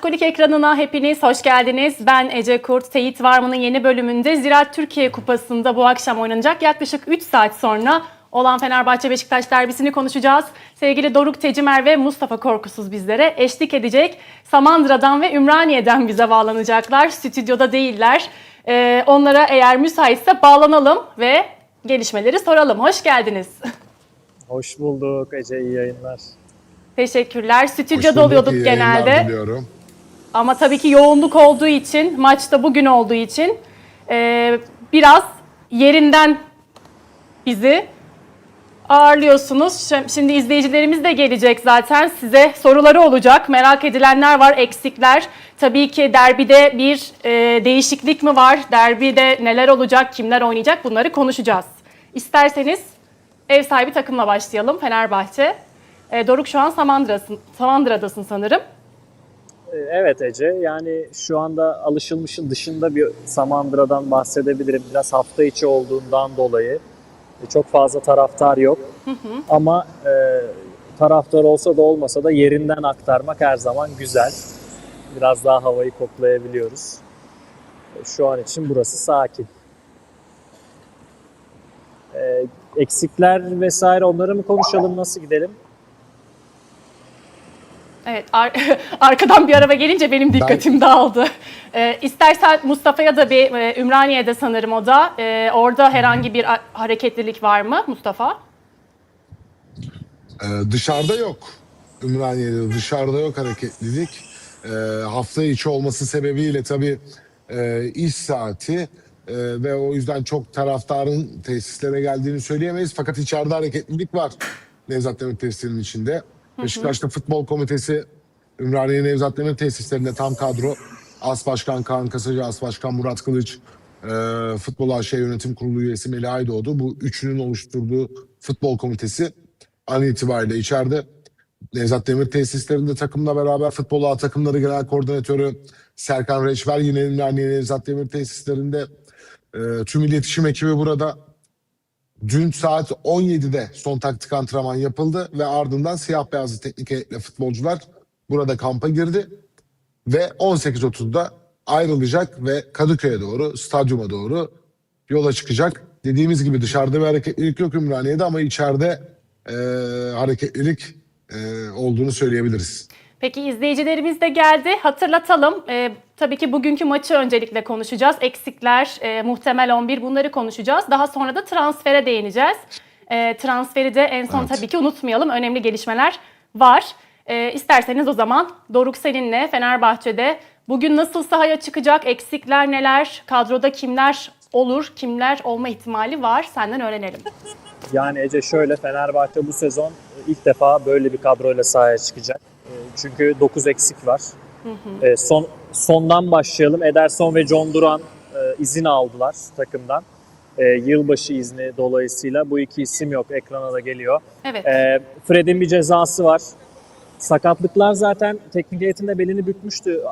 Kolik ekranına hepiniz hoş geldiniz. Ben Ece Kurt. Teyit Varma'nın yeni bölümünde Ziraat Türkiye Kupası'nda bu akşam oynanacak yaklaşık 3 saat sonra olan Fenerbahçe Beşiktaş derbisini konuşacağız. Sevgili Doruk Tecimer ve Mustafa Korkusuz bizlere eşlik edecek. Samandıra'dan ve Ümraniye'den bize bağlanacaklar. Stüdyoda değiller. Ee, onlara eğer müsaitse bağlanalım ve gelişmeleri soralım. Hoş geldiniz. Hoş bulduk Ece, iyi yayınlar. Teşekkürler. Hoş Stüdyoda bulduk, oluyorduk iyi yayınlar genelde. diliyorum. Ama tabii ki yoğunluk olduğu için, maçta bugün olduğu için e, biraz yerinden bizi ağırlıyorsunuz. Şim- Şimdi izleyicilerimiz de gelecek zaten. Size soruları olacak. Merak edilenler var, eksikler. Tabii ki derbide bir e, değişiklik mi var? Derbide neler olacak, kimler oynayacak bunları konuşacağız. İsterseniz ev sahibi takımla başlayalım. Fenerbahçe. E, Doruk şu an Samandıra'sın, Samandıra'dasın sanırım. Ee, Evet Ece, yani şu anda alışılmışın dışında bir Samandıra'dan bahsedebilirim. Biraz hafta içi olduğundan dolayı e, çok fazla taraftar yok. Ama e, taraftar olsa da olmasa da yerinden aktarmak her zaman güzel. Biraz daha havayı koklayabiliyoruz. E, Şu an için burası sakin. E, eksikler vesaire onları mı konuşalım, nasıl gidelim? Evet, ar- arkadan bir araba gelince benim dikkatim dağıldı. Ee, istersen Mustafa'ya da bir e, Ümraniye'de sanırım o da. Ee, orada herhangi bir hareketlilik var mı Mustafa? Ee, dışarıda yok. Ümraniye'de dışarıda yok hareketlilik. Ee, hafta içi olması sebebiyle tabii e, iş saati e, ve o yüzden çok taraftarın tesislere geldiğini söyleyemeyiz. Fakat içeride hareketlilik var Nevzat Demir tesislerinin içinde. Beşiktaş'ta futbol komitesi Ümraniye Nevzat Demir tesislerinde tam kadro. As Başkan Kaan Kasacı, As Başkan Murat Kılıç, e, Futbol AŞ Yönetim Kurulu üyesi Melih Aydoğdu. Bu üçünün oluşturduğu futbol komitesi an itibariyle içeride. Nevzat Demir tesislerinde takımla beraber futbol A takımları genel koordinatörü Serkan Reçber yine Ümraniye Nevzat Demir tesislerinde e, tüm iletişim ekibi burada. Dün saat 17'de son taktik antrenman yapıldı ve ardından siyah beyazlı teknik heyetle futbolcular burada kampa girdi ve 18.30'da ayrılacak ve Kadıköy'e doğru, stadyuma doğru yola çıkacak. Dediğimiz gibi dışarıda bir hareketlilik yok Ümraniye'de ama içeride e, hareketlilik e, olduğunu söyleyebiliriz. Peki izleyicilerimiz de geldi. Hatırlatalım. Ee, tabii ki bugünkü maçı öncelikle konuşacağız. Eksikler, e, muhtemel 11 bunları konuşacağız. Daha sonra da transfere değineceğiz. E, transferi de en son Evet. tabii ki unutmayalım. Önemli gelişmeler var. E, isterseniz o zaman Doruk seninle Fenerbahçe'de bugün nasıl sahaya çıkacak, eksikler neler, kadroda kimler olur, kimler olma ihtimali var senden öğrenelim. Yani Ece şöyle Fenerbahçe bu sezon ilk defa böyle bir kadroyla sahaya çıkacak. E, Çünkü 9 eksik var. E, Son sondan başlayalım. Ederson ve John Duran e, izin aldılar takımdan. E, Yılbaşı izni dolayısıyla bu iki isim yok. Ekrana da geliyor. Evet. E, Fred'in bir cezası var. Sakatlıklar zaten teknik heyetinde belini bükmüştü.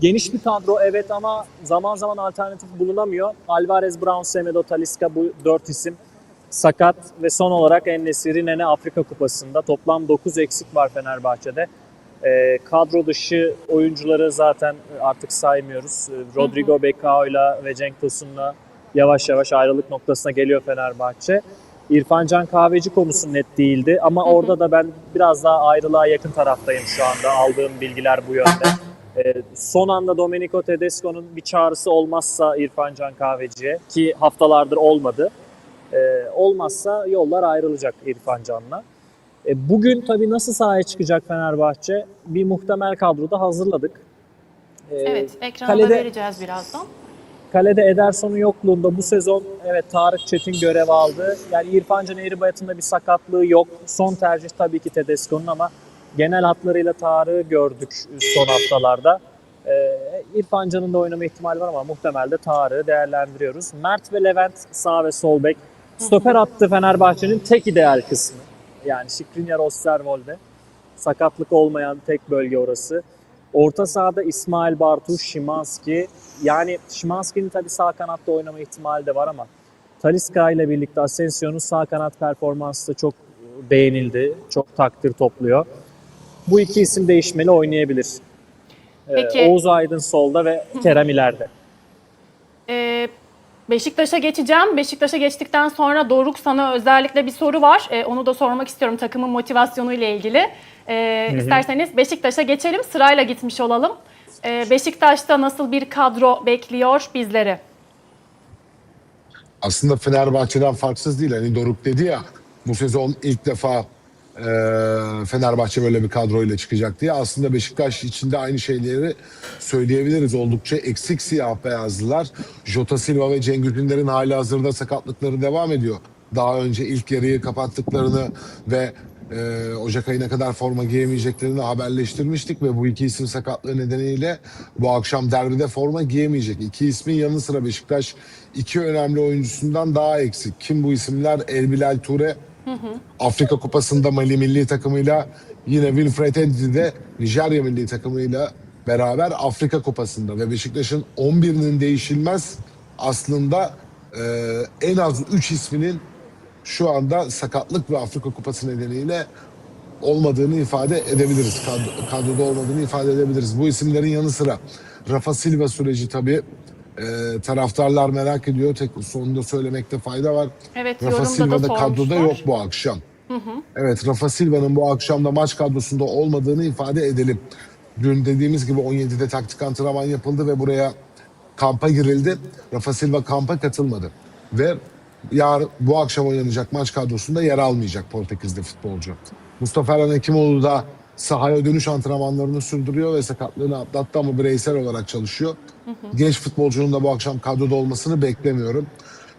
Geniş bir kadro evet ama zaman zaman alternatif bulunamıyor. Alvarez, Brown, Semedo, Talisca bu dört isim sakat ve son olarak Ennesiri Nene Afrika Kupası'nda toplam 9 eksik var Fenerbahçe'de. Ee, kadro dışı oyuncuları zaten artık saymıyoruz. Ee, Rodrigo Becao'yla ve Cenk Tosun'la yavaş yavaş ayrılık noktasına geliyor Fenerbahçe. İrfan Can Kahveci konusu net değildi ama orada da ben biraz daha ayrılığa yakın taraftayım şu anda aldığım bilgiler bu yönde. Ee, son anda Domenico Tedesco'nun bir çağrısı olmazsa İrfan Can Kahveci'ye ki haftalardır olmadı. Ee, olmazsa yollar ayrılacak İrfan Can'la. E, bugün tabii nasıl sahaya çıkacak Fenerbahçe? Bir muhtemel kadroda hazırladık. Ee, Evet, ekrana kalede- vereceğiz birazdan. Kalede Ederson'un yokluğunda bu sezon evet Tarık Çetin görev aldı. Yani İrfan Can Eğribayat'ın bir sakatlığı yok. Son tercih tabii ki Tedesco'nun ama genel hatlarıyla Tarık'ı gördük son haftalarda. Ee, İrfan Can'ın da oynama ihtimali var ama muhtemelde Tarık'ı değerlendiriyoruz. Mert ve Levent sağ ve sol bek. Stoper attı Fenerbahçe'nin tek ideal kısmı. Yani Skriniar Osterwolde. Sakatlık olmayan tek bölge orası. Orta sahada İsmail Bartuş, Şimanski. Yani Şimanski'nin tabii sağ kanatta oynama ihtimali de var ama Talisca ile birlikte Asensio'nun sağ kanat performansı da çok beğenildi. Çok takdir topluyor. Bu iki isim değişmeli oynayabilir. Ee, Peki. Oğuz Aydın solda ve Kerem ileride. Ee, Beşiktaş'a geçeceğim. Beşiktaş'a geçtikten sonra Doruk sana özellikle bir soru var. Ee, onu da sormak istiyorum takımın motivasyonu ile ilgili. Ee, isterseniz Beşiktaş'a geçelim. Sırayla gitmiş olalım. Ee, Beşiktaş'ta nasıl bir kadro bekliyor bizleri? aslında Fenerbahçe'den farksız değil. Hani Doruk dedi ya bu sezon ilk defa e, Fenerbahçe böyle bir kadroyla çıkacak diye. Aslında Beşiktaş içinde aynı şeyleri söyleyebiliriz. Oldukça eksik siyah beyazlılar. Jota Silva ve Cengiz Ünder'in hali hazırda sakatlıkları devam ediyor. Daha önce ilk yarıyı kapattıklarını ve e, Ocak ayına kadar forma giyemeyeceklerini haberleştirmiştik ve bu iki isim sakatlığı nedeniyle bu akşam derbide forma giyemeyecek. İki ismin yanı sıra Beşiktaş iki önemli oyuncusundan daha eksik. Kim bu isimler? Elbilal Ture Afrika Kupası'nda Mali milli takımıyla yine Wilfred Ndidi Nijerya milli takımıyla beraber Afrika Kupası'nda ve Beşiktaş'ın 11'inin değişilmez aslında e, en az 3 isminin şu anda sakatlık ve Afrika Kupası nedeniyle olmadığını ifade edebiliriz. Kadro, kadroda olmadığını ifade edebiliriz. Bu isimlerin yanı sıra Rafa Silva süreci tabii e, taraftarlar merak ediyor. Tek sonunda söylemekte fayda var. Evet, Rafa Silva da da kadroda yok bu akşam. Evet Rafa Silva'nın bu akşamda maç kadrosunda olmadığını ifade edelim. Dün dediğimiz gibi 17'de taktik antrenman yapıldı ve buraya kampa girildi. Rafa Silva kampa katılmadı. Ve yarın bu akşam oynanacak maç kadrosunda yer almayacak Portekizli futbolcu. Mustafa Erhan Hekimoğlu da sahaya dönüş antrenmanlarını sürdürüyor ve sakatlığını atlattı ama bireysel olarak çalışıyor. Genç futbolcunun da bu akşam kadroda olmasını beklemiyorum.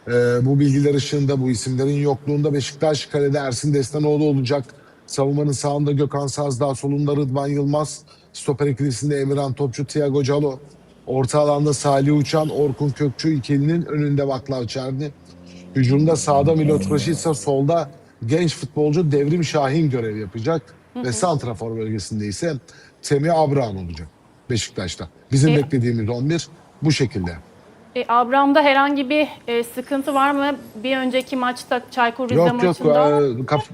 Ee, bu bilgiler ışığında bu isimlerin yokluğunda Beşiktaş kalede Ersin Destanoğlu olacak. Savunmanın sağında Gökhan Sazdağ, solunda Rıdvan Yılmaz, stoper ikilisinde Emirhan Topçu, Thiago Calo. Orta alanda Salih Uçan, Orkun Kökçü ikilinin önünde Vaklav Çerni. Hücumda sağda Milot Raşitsa, solda genç futbolcu Devrim Şahin görev yapacak. Ve Santrafor bölgesinde ise Temi Abraham olacak Beşiktaş'ta. Bizim E- beklediğimiz 11 bu şekilde. E, Abram'da herhangi bir e, sıkıntı var mı? Bir önceki maçta Çaykur Rize Yok yok maçında. e, kaf-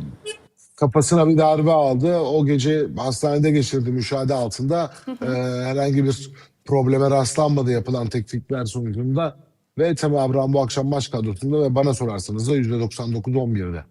kafasına bir darbe aldı. O gece hastanede geçirdi müşahede altında. E, herhangi bir probleme rastlanmadı yapılan teknikler sonucunda. Ve Temi Abraham bu akşam maç kadrosunda ve bana sorarsanız da %99-11'de.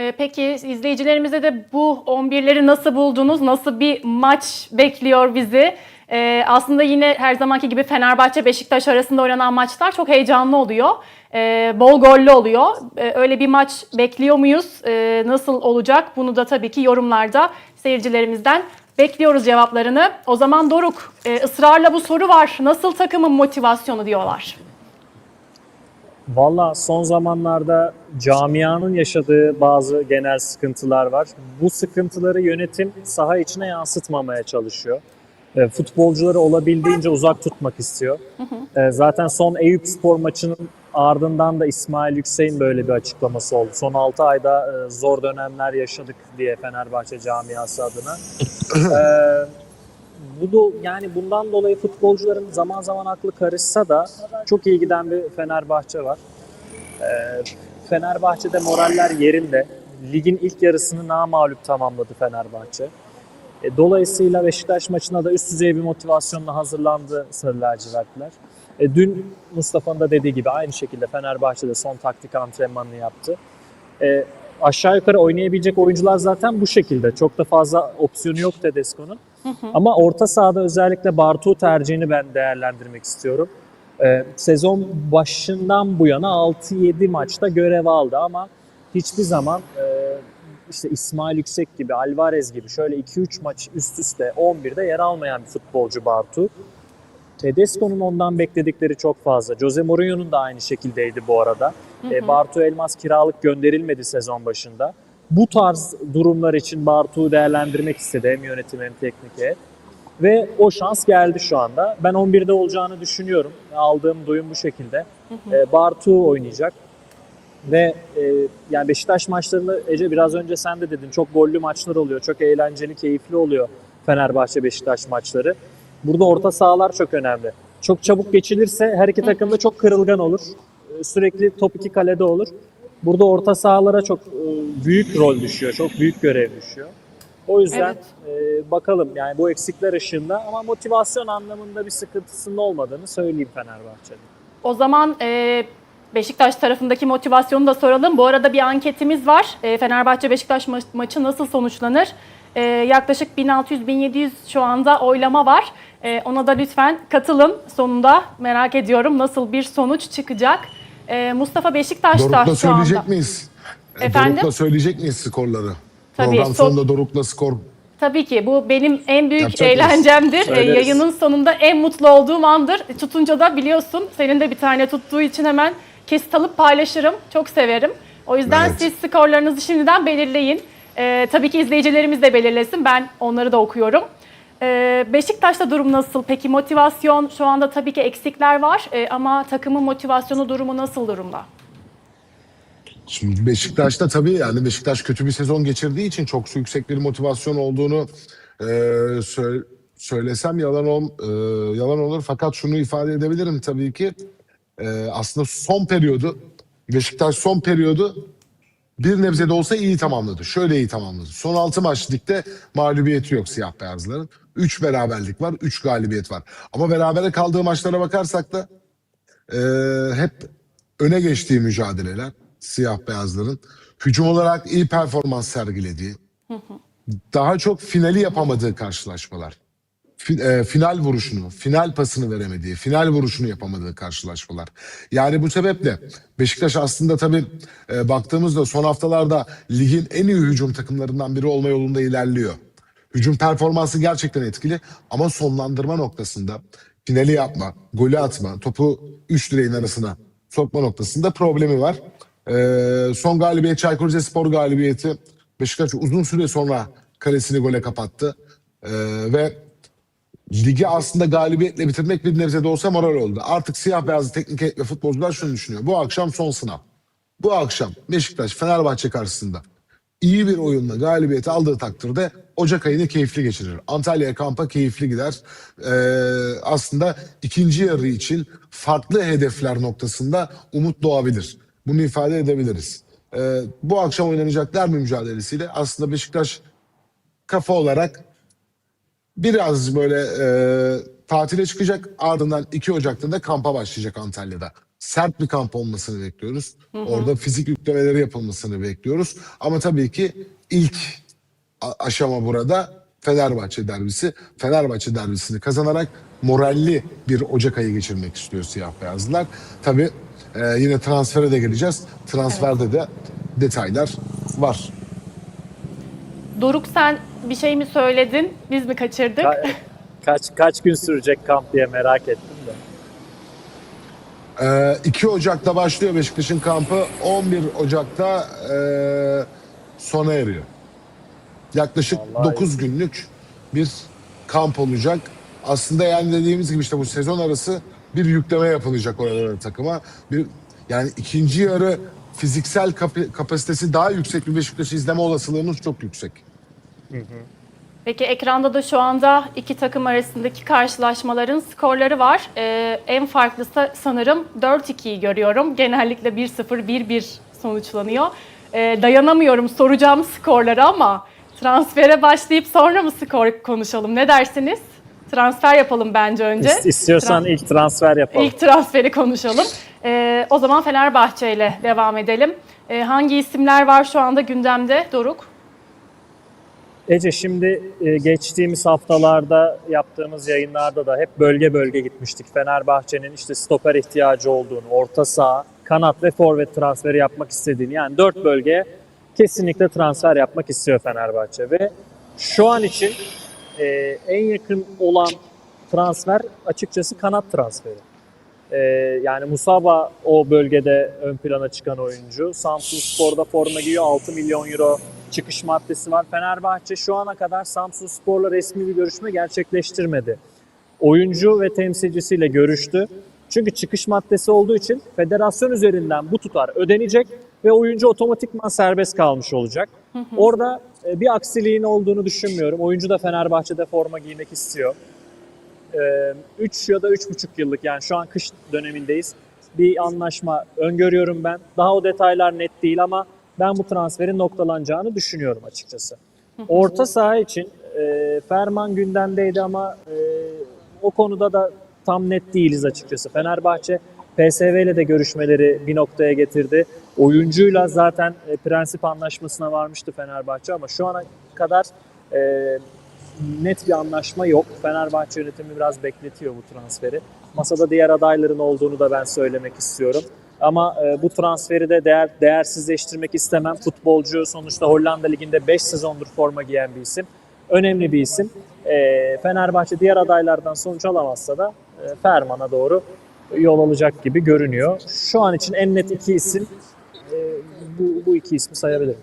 E, peki izleyicilerimize de bu 11'leri nasıl buldunuz? Nasıl bir maç bekliyor bizi? E, aslında yine her zamanki gibi Fenerbahçe Beşiktaş arasında oynanan maçlar çok heyecanlı oluyor. E, bol gollü oluyor. E, öyle bir maç bekliyor muyuz? E, nasıl olacak? Bunu da tabii ki yorumlarda seyircilerimizden bekliyoruz cevaplarını. O zaman Doruk e, ısrarla bu soru var. Nasıl takımın motivasyonu diyorlar. Valla son zamanlarda camianın yaşadığı bazı genel sıkıntılar var. Bu sıkıntıları yönetim saha içine yansıtmamaya çalışıyor. E, futbolcuları olabildiğince uzak tutmak istiyor. E, zaten son Eyüp Spor maçının ardından da İsmail Yüksek'in böyle bir açıklaması oldu. Son 6 ayda e, zor dönemler yaşadık diye Fenerbahçe camiası adına. E, bu yani bundan dolayı futbolcuların zaman zaman aklı karışsa da çok iyi giden bir Fenerbahçe var. Ee, Fenerbahçe'de moraller yerinde. Ligin ilk yarısını namağlup tamamladı Fenerbahçe. E, dolayısıyla Beşiktaş maçına da üst düzey bir motivasyonla hazırlandı Sarı Lacivertler. E, dün Mustafa'nın da dediği gibi aynı şekilde Fenerbahçe'de son taktik antrenmanını yaptı. E, aşağı yukarı oynayabilecek oyuncular zaten bu şekilde. Çok da fazla opsiyonu yok Tedesco'nun. Ama orta sahada özellikle Bartu tercihini ben değerlendirmek istiyorum. Ee, sezon başından bu yana 6-7 maçta görev aldı ama hiçbir zaman e, işte İsmail Yüksek gibi, Alvarez gibi şöyle 2-3 maç üst üste 11'de yer almayan bir futbolcu Bartu. Tedesco'nun ondan bekledikleri çok fazla. Jose Mourinho'nun da aynı şekildeydi bu arada. E, Bartu Elmas kiralık gönderilmedi sezon başında. Bu tarz durumlar için Bartu'yu değerlendirmek istedi hem yönetim hem teknik heyet. Ve o şans geldi şu anda. Ben 11'de olacağını düşünüyorum. Aldığım duyum bu şekilde. E, Bartu oynayacak. Ve e, yani Beşiktaş maçlarında Ece biraz önce sen de dedin çok gollü maçlar oluyor. Çok eğlenceli, keyifli oluyor Fenerbahçe Beşiktaş maçları. Burada orta sahalar çok önemli. Çok çabuk geçilirse her iki takım da çok kırılgan olur. E, Sürekli top iki kalede olur. Burada orta sahalara çok e, büyük rol düşüyor, çok büyük görev düşüyor. O yüzden Evet. e, bakalım yani bu eksikler ışığında ama motivasyon anlamında bir sıkıntısının olmadığını söyleyeyim Fenerbahçe'nin. O zaman e, Beşiktaş tarafındaki motivasyonu da soralım. Bu arada bir anketimiz var. E, Fenerbahçe-Beşiktaş ma- maçı nasıl sonuçlanır? E, yaklaşık 1600-1700 şu anda oylama var. E, ona da lütfen katılın. Sonunda merak ediyorum nasıl bir sonuç çıkacak. E, Mustafa Beşiktaş'ta Doruk'la şu anda. söyleyecek miyiz? E, Efendim? Doruk'la söyleyecek miyiz skorları? Tabii, Program son- sonunda Doruk'la skor Tabii ki bu benim en büyük Yapacak mıyız? eğlencemdir. E, Söyleriz. yayının sonunda en mutlu olduğum andır. Tutunca da biliyorsun senin de bir tane tuttuğu için hemen kesit alıp paylaşırım. Çok severim. O yüzden Evet. siz skorlarınızı şimdiden belirleyin. E, tabii ki izleyicilerimiz de belirlesin. Ben onları da okuyorum. E, Beşiktaş'ta durum nasıl? Peki motivasyon şu anda tabii ki eksikler var E, ama takımın motivasyonu durumu nasıl durumda? Şimdi Beşiktaş'ta tabii yani Beşiktaş kötü bir sezon geçirdiği için çok yüksek bir motivasyon olduğunu e, sö- söylesem yalan ol, e, yalan olur. Fakat şunu ifade edebilirim tabii ki aslında son periyodu Beşiktaş son periyodu bir nebze de olsa iyi tamamladı. Şöyle iyi tamamladı. Son 6 maç ligde mağlubiyeti yok siyah beyazların. 3 beraberlik var, 3 galibiyet var. Ama berabere kaldığı maçlara bakarsak da e, hep öne geçtiği mücadeleler siyah beyazların. Hücum olarak iyi performans sergilediği, daha çok finali yapamadığı karşılaşmalar. E, final vuruşunu, final pasını veremediği, final vuruşunu yapamadığı karşılaşmalar. Yani bu sebeple Beşiktaş aslında tabii e, baktığımızda son haftalarda ligin en iyi hücum takımlarından biri olma yolunda ilerliyor. Hücum performansı gerçekten etkili ama sonlandırma noktasında finali yapma, golü atma, topu üç direğin arasına sokma noktasında problemi var. E, son galibiyet Çaykur Rizespor galibiyeti. Beşiktaş uzun süre sonra kalesini gole kapattı. E, ve ligi aslında galibiyetle bitirmek bir nebze de olsa moral oldu. Artık siyah beyazlı teknik ve futbolcular şunu düşünüyor. Bu akşam son sınav. Bu akşam Beşiktaş Fenerbahçe karşısında iyi bir oyunla galibiyet aldığı takdirde Ocak ayını keyifli geçirir. Antalya'ya kampa keyifli gider. Ee, aslında ikinci yarı için farklı hedefler noktasında umut doğabilir. Bunu ifade edebiliriz. Ee, bu akşam oynanacak derbi mücadelesiyle aslında Beşiktaş kafa olarak biraz böyle e, tatile çıkacak. Ardından 2 Ocak'ta da kampa başlayacak Antalya'da. Sert bir kamp olmasını bekliyoruz. Orada fizik yüklemeleri yapılmasını bekliyoruz. Ama tabii ki ilk aşama burada Fenerbahçe derbisi. Fenerbahçe derbisini kazanarak moralli bir Ocak ayı geçirmek istiyor siyah beyazlılar. Tabii e, yine transfere de geleceğiz. Transferde de detaylar var. Doruk sen bir şey mi söyledin? Biz mi kaçırdık? Ka- kaç kaç gün sürecek kamp diye merak ettim de. Ee, 2 Ocak'ta başlıyor Beşiktaş'ın kampı. 11 Ocak'ta e, sona eriyor. Yaklaşık Vallahi 9 günlük bir kamp olacak. Aslında yani dediğimiz gibi işte bu sezon arası bir yükleme yapılacak oralara takıma. Bir yani ikinci yarı fiziksel kapasitesi daha yüksek bir Beşiktaş'ı izleme olasılığımız çok yüksek. Peki ekranda da şu anda iki takım arasındaki karşılaşmaların skorları var. Ee, en farklısı sanırım 4-2'yi görüyorum. Genellikle 1-0, 1-1 sonuçlanıyor. Ee, dayanamıyorum soracağım skorları ama transfere başlayıp sonra mı skor konuşalım? Ne dersiniz? Transfer yapalım bence önce. İst- İstiyorsan Trans- ilk transfer yapalım. İlk transferi konuşalım. Ee, o zaman Fenerbahçe ile devam edelim. Ee, hangi isimler var şu anda gündemde Doruk? Ece şimdi e, geçtiğimiz haftalarda yaptığımız yayınlarda da hep bölge bölge gitmiştik. Fenerbahçe'nin işte stoper ihtiyacı olduğunu, orta saha, kanat ve forvet transferi yapmak istediğini yani dört bölgeye kesinlikle transfer yapmak istiyor Fenerbahçe ve şu an için e, en yakın olan transfer açıkçası kanat transferi. E, yani Musaba o bölgede ön plana çıkan oyuncu. Samsun Spor'da forma giyiyor 6 milyon euro çıkış maddesi var. Fenerbahçe şu ana kadar Samsun Spor'la resmi bir görüşme gerçekleştirmedi. Oyuncu ve temsilcisiyle görüştü. Çünkü çıkış maddesi olduğu için federasyon üzerinden bu tutar ödenecek ve oyuncu otomatikman serbest kalmış olacak. Orada e, bir aksiliğin olduğunu düşünmüyorum. Oyuncu da Fenerbahçe'de forma giymek istiyor. 3 ya da 3,5 yıllık yani şu an kış dönemindeyiz. Bir anlaşma öngörüyorum ben. Daha o detaylar net değil ama ben bu transferin noktalanacağını düşünüyorum açıkçası. Orta saha için e, Ferman gündemdeydi ama e, o konuda da tam net değiliz açıkçası. Fenerbahçe PSV ile de görüşmeleri bir noktaya getirdi. Oyuncuyla zaten e, prensip anlaşmasına varmıştı Fenerbahçe ama şu ana kadar e, net bir anlaşma yok. Fenerbahçe yönetimi biraz bekletiyor bu transferi. Masada diğer adayların olduğunu da ben söylemek istiyorum. Ama e, bu transferi de değer, değersizleştirmek istemem. Futbolcu sonuçta Hollanda Ligi'nde 5 sezondur forma giyen bir isim. Önemli bir isim. E, Fenerbahçe diğer adaylardan sonuç alamazsa da e, Ferman'a doğru yol alacak gibi görünüyor. Şu an için en net iki isim e, bu, bu iki ismi sayabilirim.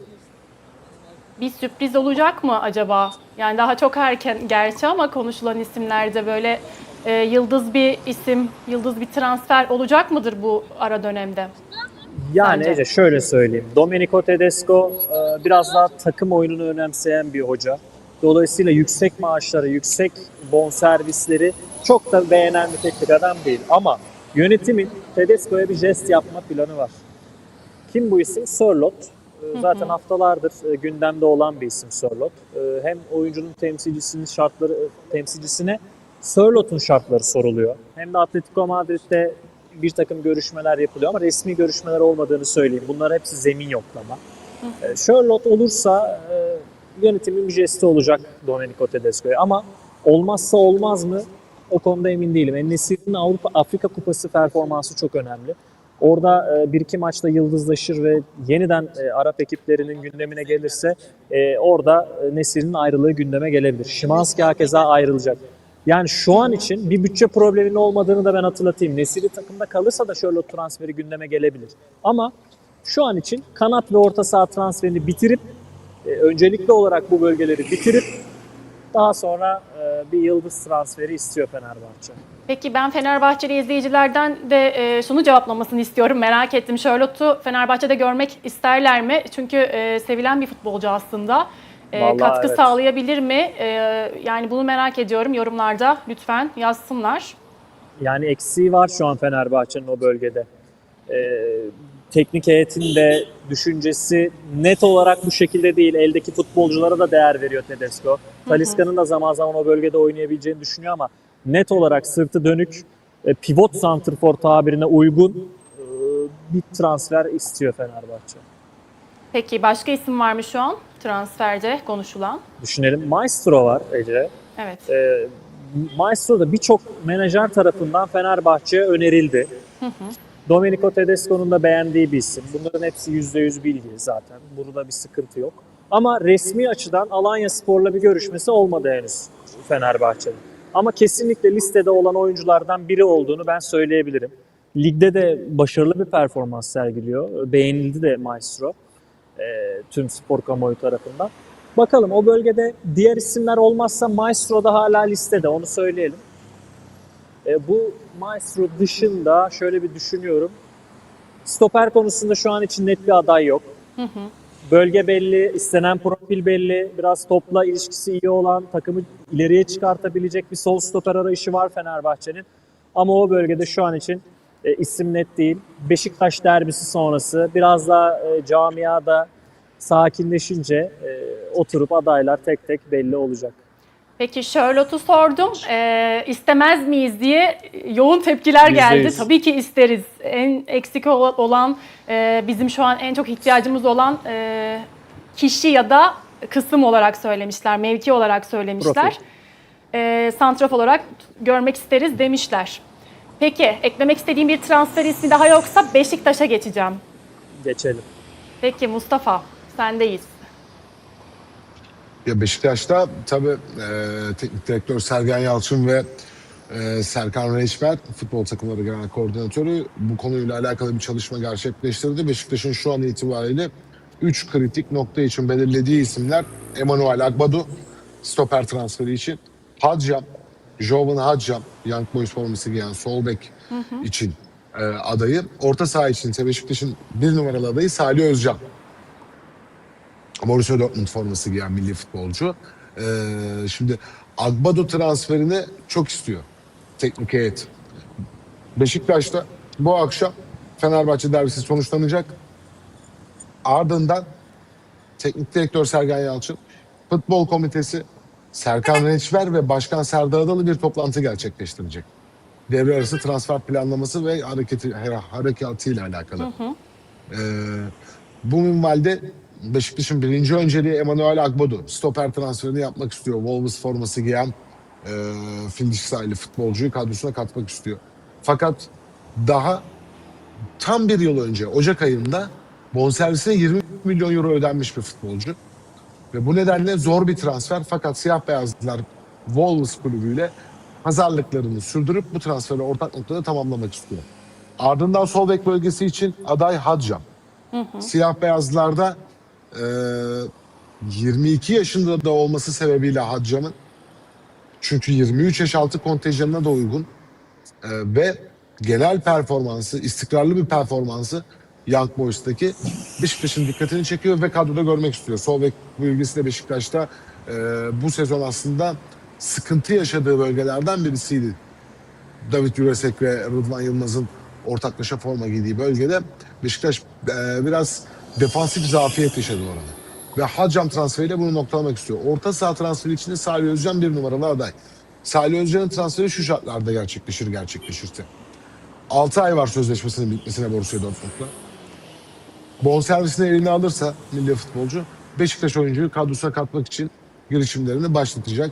Bir sürpriz olacak mı acaba? Yani daha çok erken gerçi ama konuşulan isimlerde böyle e, yıldız bir isim, yıldız bir transfer olacak mıdır bu ara dönemde? Yani? Ece şöyle söyleyeyim. Domenico Tedesco e, biraz daha takım oyununu önemseyen bir hoca. Dolayısıyla yüksek maaşları, yüksek bonservisleri çok da beğenen bir teknik adam değil. Ama yönetimin Tedesco'ya bir jest yapma planı var. Kim bu isim? Sörlot. E, Zaten haftalardır e, gündemde olan bir isim Sörlot. E, Hem oyuncunun temsilcisinin şartları temsilcisine Sörlot'un şartları soruluyor. Hem de Atletico Madrid'de bir takım görüşmeler yapılıyor ama resmi görüşmeler olmadığını söyleyeyim. Bunlar hepsi zemin yoklama. E, Sherlock olursa e, yönetimin bir jesti olacak Domenico Tedesco'ya ama olmazsa olmaz mı o konuda emin değilim. En-Nesyri'nin Avrupa Afrika Kupası performansı çok önemli. Orada e, bir iki maçta yıldızlaşır ve yeniden e, Arap ekiplerinin gündemine gelirse orada Nesir'in ayrılığı gündeme gelebilir. Şimanski hakeza ayrılacak. Yani şu an için bir bütçe probleminin olmadığını da ben hatırlatayım. Nesiri takımda kalırsa da şöyle transferi gündeme gelebilir. Ama şu an için kanat ve orta saha transferini bitirip e, öncelikli olarak bu bölgeleri bitirip daha sonra e, bir yıldız transferi istiyor Fenerbahçe. Peki ben Fenerbahçeli izleyicilerden de e, şunu cevaplamasını istiyorum. Merak ettim. Charlotte'u Fenerbahçe'de görmek isterler mi? Çünkü e, sevilen bir futbolcu aslında. E, Vallahi katkı evet. sağlayabilir mi? E, yani bunu merak ediyorum. Yorumlarda lütfen yazsınlar. Yani eksiği var şu an Fenerbahçe'nin o bölgede. Ee, teknik heyetin de düşüncesi net olarak bu şekilde değil. Eldeki futbolculara da değer veriyor Tedesco. Talisca'nın da zaman zaman o bölgede oynayabileceğini düşünüyor ama net olarak sırtı dönük, e, pivot santrfor tabirine uygun e, bir transfer istiyor Fenerbahçe. Peki başka isim var mı şu an transferde konuşulan? Düşünelim. Maestro var Ece. Evet. E, Maestro da birçok menajer tarafından Fenerbahçe'ye önerildi. Domenico Tedesco'nun da beğendiği bir isim. Bunların hepsi %100 bilgi zaten. Burada bir sıkıntı yok. Ama resmi açıdan Alanya Spor'la bir görüşmesi olmadı henüz Fenerbahçe'nin. Ama kesinlikle listede olan oyunculardan biri olduğunu ben söyleyebilirim. Ligde de başarılı bir performans sergiliyor. Beğenildi de Maestro e, tüm spor kamuoyu tarafından. Bakalım o bölgede diğer isimler olmazsa Maestro da hala listede onu söyleyelim. E, bu Maestro dışında şöyle bir düşünüyorum. Stoper konusunda şu an için net bir aday yok. Bölge belli, istenen profil belli. Biraz topla ilişkisi iyi olan, takımı ileriye çıkartabilecek bir sol stoper arayışı var Fenerbahçe'nin. Ama o bölgede şu an için e, isim net değil. Beşiktaş derbisi sonrası biraz daha e, camiada sakinleşince e, oturup adaylar tek tek belli olacak. Peki Charlotte'u sordum. Ee, istemez miyiz diye yoğun tepkiler geldi. yüz. Tabii ki isteriz. En eksik ol- olan, e, bizim şu an en çok ihtiyacımız olan e, kişi ya da kısım olarak söylemişler, mevki olarak söylemişler. Profil. E, santraf olarak görmek isteriz demişler. Peki eklemek istediğim bir transfer ismi daha yoksa Beşiktaş'a geçeceğim. Geçelim. Peki Mustafa sendeyiz. Ya Beşiktaş'ta tabii e, teknik direktör Sergen Yalçın ve e, Serkan Reçber futbol takımları genel koordinatörü bu konuyla alakalı bir çalışma gerçekleştirdi. Beşiktaş'ın şu an itibariyle 3 kritik nokta için belirlediği isimler Emanuel Agbadu stoper transferi için, Hacam, Jovan Hacam, Young Boys forması giyen sol bek için e, adayı. Orta saha için ise Beşiktaş'ın bir numaralı adayı Salih Özcan. Borussia Dortmund forması giyen milli futbolcu. Ee, şimdi Agbado transferini çok istiyor teknik heyet. Beşiktaş'ta bu akşam Fenerbahçe derbisi sonuçlanacak. Ardından teknik direktör Sergen Yalçın Futbol Komitesi Serkan Reçber ve Başkan Serdar Adalı bir toplantı gerçekleştirecek. Devre arası transfer planlaması ve hareketi, harekatıyla alakalı. Ee, bu minvalde Beşiktaş'ın birinci önceliği Emanuel Agbodu. Stoper transferini yapmak istiyor. Wolves forması giyen e, Fildişsaylı futbolcuyu kadrosuna katmak istiyor. Fakat daha tam bir yıl önce Ocak ayında bonservisine 20 milyon euro ödenmiş bir futbolcu. Ve bu nedenle zor bir transfer fakat siyah beyazlılar Wolves kulübüyle pazarlıklarını sürdürüp bu transferi ortak noktada tamamlamak istiyor. Ardından sol bek bölgesi için aday Hadjam. Siyah beyazlarda e, 22 yaşında da olması sebebiyle Hadjam'ın çünkü 23 yaş altı kontenjanına da uygun e, ve genel performansı, istikrarlı bir performansı Young Boys'taki Beşiktaş'ın dikkatini çekiyor ve kadroda görmek istiyor. Sol bek bölgesi de Beşiktaş'ta e, bu sezon aslında sıkıntı yaşadığı bölgelerden birisiydi. David Juresek ve Rıdvan Yılmaz'ın ortaklaşa forma giydiği bölgede Beşiktaş e, biraz defansif zafiyet yaşadı orada. Ve Hacam transferiyle bunu noktalamak istiyor. Orta saha transferi için de Salih Özcan bir numaralı aday. Salih Özcan'ın transferi şu şartlarda gerçekleşir gerçekleşirse. 6 ay var sözleşmesinin bitmesine Borussia Dortmund'la. Bonservisini eline alırsa milli futbolcu Beşiktaş oyuncuyu kadrosuna katmak için girişimlerini başlatacak.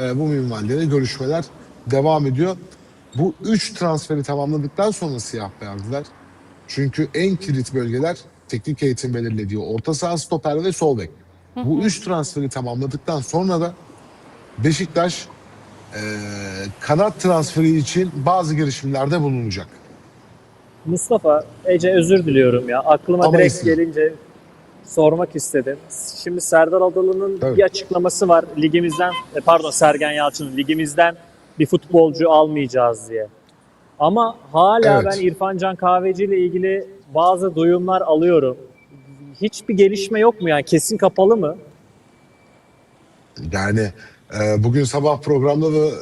Ee, bu minvalde de görüşmeler devam ediyor. Bu üç transferi tamamladıktan sonra siyah beyazlılar çünkü en kilit bölgeler teknik eğitim belirlediği orta saha stoper ve sol bek. Bu üç transferi tamamladıktan sonra da Beşiktaş eee, kanat transferi için bazı girişimlerde bulunacak. Mustafa, Ece özür diliyorum ya. Aklıma Ama direkt isim. gelince sormak istedim. Şimdi Serdar Adalı'nın Tabii. bir açıklaması var. Ligimizden, e, pardon Sergen Yalçın'ın ligimizden bir futbolcu almayacağız diye. Ama hala Evet. ben İrfan Can Kahveci ile ilgili bazı duyumlar alıyorum. Hiçbir gelişme yok mu yani? Kesin kapalı mı? Yani bugün sabah programda da e,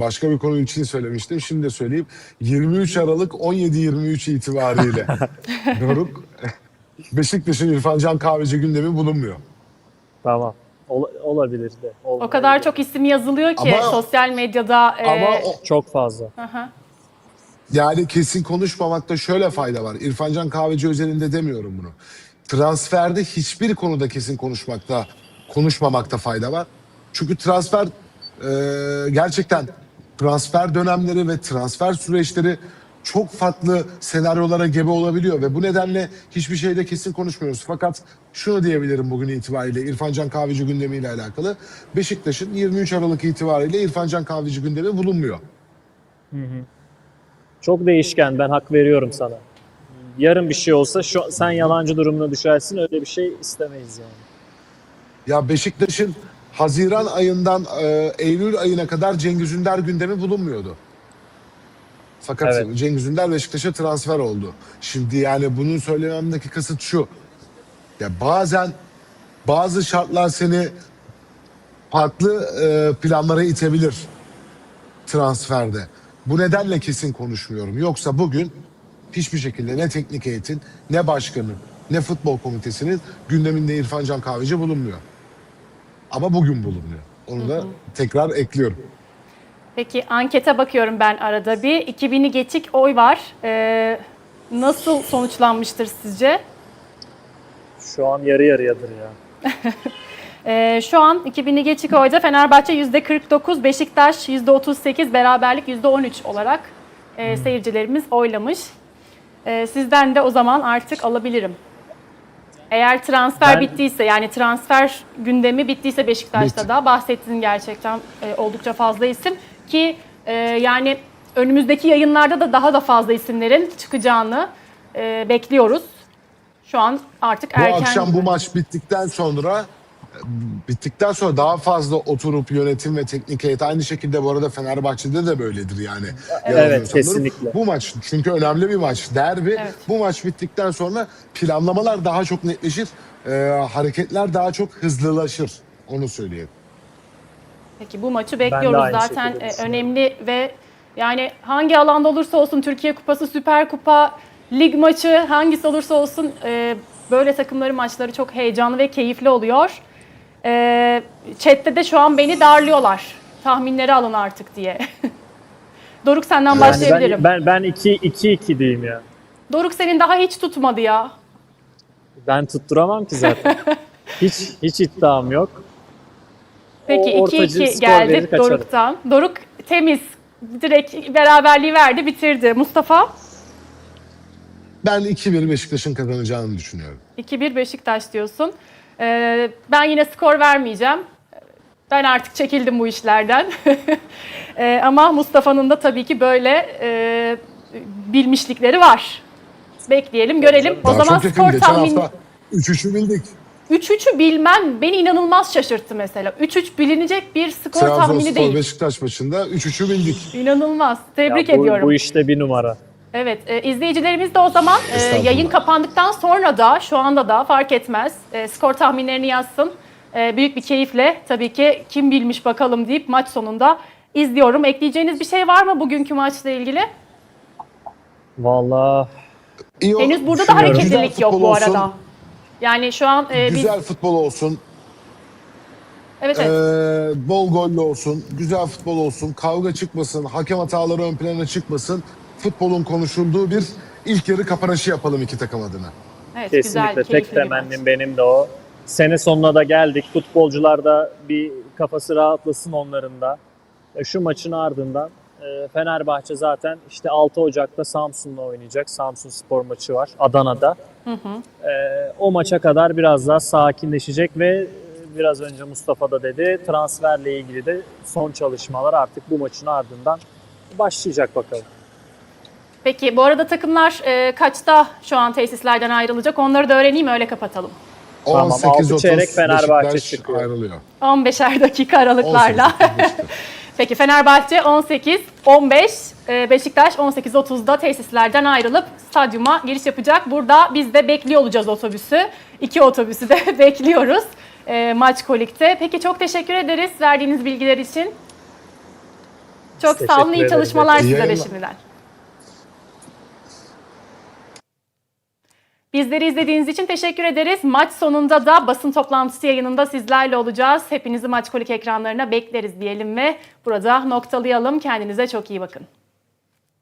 başka bir konu için söylemiştim. Şimdi de söyleyeyim. 23 Aralık 17-23 itibariyle Doruk Beşiktaş'ın İrfan Can Kahveci gündemi bulunmuyor. Tamam. Ola- olabilir de. O kadar çok isim yazılıyor ki Ama- sosyal medyada. e, Ama o, çok fazla. aha. Yani kesin konuşmamakta şöyle fayda var. İrfan Can Kahveci özelinde demiyorum bunu. Transferde hiçbir konuda kesin konuşmakta, konuşmamakta fayda var. Çünkü transfer e, gerçekten transfer dönemleri ve transfer süreçleri çok farklı senaryolara gebe olabiliyor ve bu nedenle hiçbir şeyde kesin konuşmuyoruz. Fakat şunu diyebilirim bugün itibariyle İrfan Can Kahveci gündemiyle alakalı. Beşiktaş'ın 23 Aralık itibariyle İrfan Can Kahveci gündemi bulunmuyor. Çok değişken ben hak veriyorum sana. Yarın bir şey olsa şu, sen yalancı durumuna düşersin öyle bir şey istemeyiz yani. Ya Beşiktaş'ın Haziran ayından e, Eylül ayına kadar Cengiz Ünder gündemi bulunmuyordu. Fakat Evet. Cengiz Ünder Beşiktaş'a transfer oldu. Şimdi yani bunun söylememdeki kasıt şu. Ya bazen bazı şartlar seni farklı e, planlara itebilir transferde. Bu nedenle kesin konuşmuyorum. Yoksa bugün hiçbir şekilde ne teknik heyetin, ne başkanın, ne futbol komitesinin gündeminde İrfan Can Kahveci bulunmuyor. Ama bugün bulunuyor. Onu da tekrar ekliyorum. Peki ankete bakıyorum ben arada bir. 2000'i geçik oy var. E, nasıl sonuçlanmıştır sizce? Şu an yarı yarıyadır ya. E, şu an 2000'i geçik oyda Fenerbahçe %49, Beşiktaş %38, beraberlik %13 olarak e, seyircilerimiz oylamış. E, sizden de o zaman artık alabilirim. Eğer transfer Ben- bittiyse yani transfer gündemi bittiyse Beşiktaş'ta Bitti. da bahsettiğin gerçekten e, oldukça fazla isim ki e, yani önümüzdeki yayınlarda da daha da fazla isimlerin çıkacağını e, bekliyoruz. Şu an artık Bu erken. akşam bu maç bittikten sonra bittikten sonra daha fazla oturup yönetim ve teknik heyet aynı şekilde bu arada Fenerbahçe'de de böyledir yani. Yanılmıyorsam. kesinlikle. Bu maç çünkü önemli bir maç. Derbi. Evet. Bu maç bittikten sonra planlamalar daha çok netleşir. Ee, hareketler daha çok hızlılaşır. Onu söyleyeyim. Peki bu maçı bekliyoruz zaten e, önemli ve yani hangi alanda olursa olsun Türkiye Kupası, Süper Kupa, lig maçı hangisi olursa olsun e, böyle takımların maçları çok heyecanlı ve keyifli oluyor. Ee, chatte de şu an beni darlıyorlar. Tahminleri alın artık diye. Doruk senden Yani başlayabilirim. ben ben ben 2 2 2 diyeyim ya. Doruk senin daha hiç tutmadı ya. Ben tutturamam ki zaten. hiç hiç iddiam yok. Peki O ortacı 2-2 skor verir, geldik. Doruk'tan. Doruk temiz. Direkt beraberliği verdi, bitirdi. Mustafa Ben 2-1 Beşiktaş'ın kazanacağını düşünüyorum. 2-1 Beşiktaş diyorsun. Ee, ben yine skor vermeyeceğim. Ben artık çekildim bu işlerden. Ee, ama Mustafa'nın da tabii ki böyle e, bilmişlikleri var. Bekleyelim, görelim. O Daha zaman çok yakın. skor Geçen tahmin... hafta 3-3'ü bildik. 3-3'ü bilmem beni inanılmaz şaşırttı mesela. 3-3 bilinecek bir skor tahmini Trabzonspor değil. Beşiktaş maçında 3-3'ü bildik. İnanılmaz. Tebrik Ya bu, ediyorum. Bu işte bir numara. Evet, e, izleyicilerimiz de o zaman e, yayın kapandıktan sonra da şu anda da fark etmez e, skor tahminlerini yazsın. E, büyük bir keyifle tabii ki kim bilmiş bakalım deyip maç sonunda izliyorum. Ekleyeceğiniz bir şey var mı bugünkü maçla ilgili? Ol- Henüz burada da hareketlilik yok bu olsun, arada. Yani şu an e, biz Güzel futbol olsun. evet evet. Ee, bol gollü olsun, güzel futbol olsun, kavga çıkmasın, hakem hataları ön plana çıkmasın. Futbolun konuşulduğu bir ilk yarı kapanışı yapalım iki takım adına. evet kesinlikle güzel, tek temennim benim de o. Sene sonuna da geldik. Futbolcular da bir kafası rahatlasın onların da. E, Şu maçın ardından e, Fenerbahçe zaten işte 6 Ocak'ta Samsun'la oynayacak. Samsun spor maçı var Adana'da. E, o maça kadar biraz daha sakinleşecek ve biraz önce Mustafa da dedi transferle ilgili de son çalışmalar artık bu maçın ardından başlayacak bakalım. Peki bu arada takımlar e, kaçta şu an tesislerden ayrılacak? Onları da öğreneyim öyle kapatalım. Tamam, 18.30 altı çeyrek Fenerbahçe Beşiktaş çıkıyor. ayrılıyor. 15'er dakika aralıklarla. 18.30 Beşiktaş. Peki Fenerbahçe 18, 15, e, Beşiktaş 18.30'da tesislerden ayrılıp stadyuma giriş yapacak. Burada biz de bekliyor olacağız otobüsü. İki otobüsü de bekliyoruz e, maç kolikte. Peki çok teşekkür ederiz verdiğiniz bilgiler için. Çok Biz sağ olun, teşekkür iyi çalışmalar İyi size de yayınlar. şimdiden. Bizleri izlediğiniz için teşekkür ederiz. Maç sonunda da basın toplantısı yayınında sizlerle olacağız. Hepinizi Maç Kolik ekranlarına bekleriz diyelim ve burada noktalayalım. Kendinize çok iyi bakın.